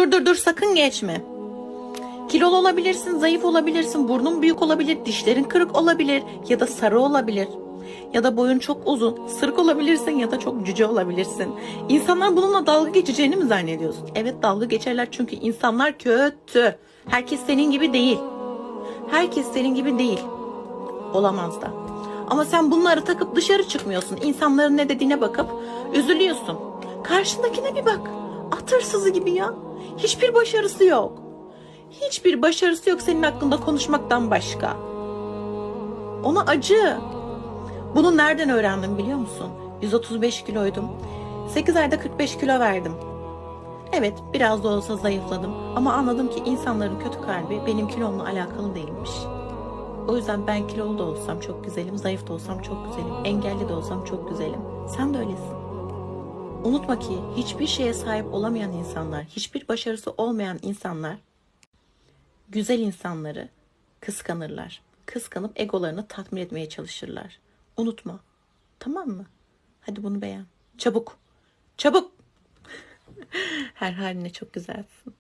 dur dur dur sakın geçme. Kilolu olabilirsin, zayıf olabilirsin, burnun büyük olabilir, dişlerin kırık olabilir ya da sarı olabilir. Ya da boyun çok uzun, sırık olabilirsin ya da çok cüce olabilirsin. İnsanlar bununla dalga geçeceğini mi zannediyorsun? Evet dalga geçerler çünkü insanlar kötü. Herkes senin gibi değil. Herkes senin gibi değil. Olamaz da. Ama sen bunları takıp dışarı çıkmıyorsun. İnsanların ne dediğine bakıp üzülüyorsun. Karşındakine bir bak. At hırsızı gibi ya. Hiçbir başarısı yok. Hiçbir başarısı yok senin hakkında konuşmaktan başka. Ona acı. Bunu nereden öğrendim biliyor musun? 135 kiloydum. 8 ayda 45 kilo verdim. Evet biraz da olsa zayıfladım ama anladım ki insanların kötü kalbi benim kilomla alakalı değilmiş. O yüzden ben kilolu da olsam çok güzelim, zayıf da olsam çok güzelim, engelli de olsam çok güzelim. Sen de öylesin. Unutma ki hiçbir şeye sahip olamayan insanlar, hiçbir başarısı olmayan insanlar güzel insanları kıskanırlar. Kıskanıp egolarını tatmin etmeye çalışırlar. Unutma. Tamam mı? Hadi bunu beğen. Çabuk. Çabuk. Her haline çok güzelsin.